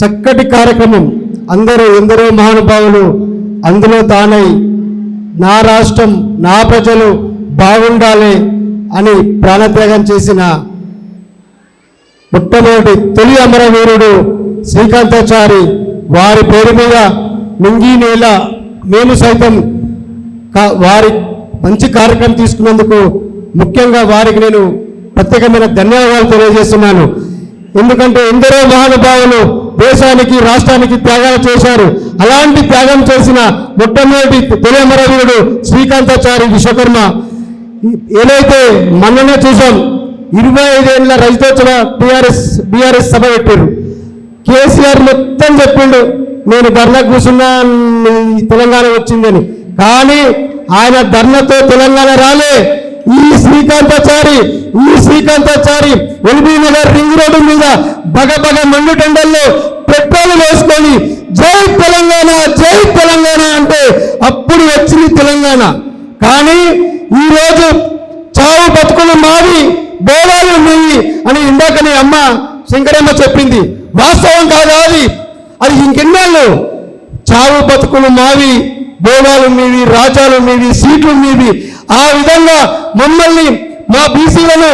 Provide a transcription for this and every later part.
చక్కటి కార్యక్రమం. అందరూ ఎందరో మహానుభావులు అందులో తానై నా రాష్ట్రం నా ప్రజలు బాగుండాలి అని ప్రాణత్యాగం చేసిన మొట్టమొదటి తొలి అమరవీరుడు శ్రీకాంతాచారి వారి పేరు మీద మింగి నేల మేము సైతం వారి మంచి కార్యక్రమం తీసుకున్నందుకు ముఖ్యంగా వారికి నేను ప్రత్యేకమైన ధన్యవాదాలు తెలియజేస్తున్నాను. ఎందుకంటే ఎందరో మహానుభావులు దేశానికి రాష్ట్రానికి త్యాగాలు చేశారు. అలాంటి త్యాగం చేసిన మొట్టమొదటి తొలిమరవీరుడు శ్రీకాంతాచారి విశ్వకర్మ. ఏదైతే మొన్ననే చూసాం ఇరవై ఐదేళ్ళ రజతోత్సవ టిఆర్ఎస్ బీఆర్ఎస్ సభ పెట్టారు కేసీఆర్ మొత్తం చెప్పిండు నేను ధర్నా కూర్చున్నా ఈ తెలంగాణ వచ్చిందని. కానీ ఆయన ధర్నతో తెలంగాణ రాలే. ఈ శ్రీకాంతాచారి ఈ Srikanthachari LB Nagar ring road మీద బగ బగ మండు పెట్రోల్ వేసుకొని జై తెలంగాణ జై తెలంగాణ అంటే అప్పుడు వచ్చింది తెలంగాణ. కానీ ఈ రోజు చావు బతుకులు మావి బోలాలు నెయ్యి అని ఇందాకనే అమ్మ శంకరమ్మ చెప్పింది. వాస్తవం కాదా అది? అది ఇంకెన్నాళ్ళు? చావు బతుకులు మావి బోనాలు మీవి రాజాలు మీవి సీట్లు మీవి. ఆ విధంగా మమ్మల్ని మా బీసీలను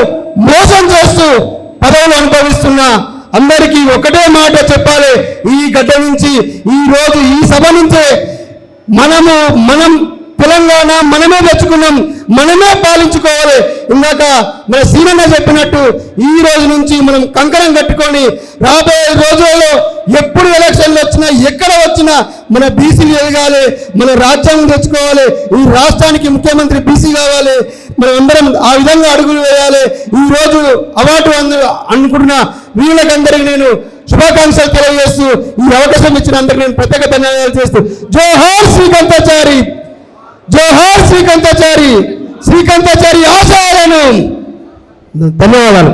మోసం చేస్తూ పదవులు అనుభవిస్తున్న అందరికీ ఒకటే మాట చెప్పాలి. ఈ గడ్డ నుంచి ఈ రోజు ఈ సభ నుంచే మనము మనం తెలంగాణ మనమే తెచ్చుకున్నాం మనమే పాలించుకోవాలి. ఇందాక మన సీనన్న చెప్పినట్టు ఈ రోజు నుంచి మనం కంకణం కట్టుకొని రాబోయే రోజుల్లో ఎప్పుడు ఎలక్షన్లు వచ్చినా ఎక్కడ వచ్చినా మన బీసీలు ఎదగాలి మన రాజ్యాంగం తెచ్చుకోవాలి. ఈ రాష్ట్రానికి ముఖ్యమంత్రి బీసీ కావాలి. మనం అందరం ఆ విధంగా అడుగులు వేయాలి. ఈ రోజు అవార్డు అందు అనుకుంటున్న వీళ్ళకందరికీ నేను శుభాకాంక్షలు తెలియజేస్తూ ఈ అవకాశం ఇచ్చిన అందరికీ నేను ప్రత్యేక ధన్యవాదాలు చేస్తూ జోహార్ శ్రీకాంతాచారి జోహార్ శ్రీకాంతాచారి శ్రీకాంతాచారి ఆశయాలను. ధన్యవాదాలు.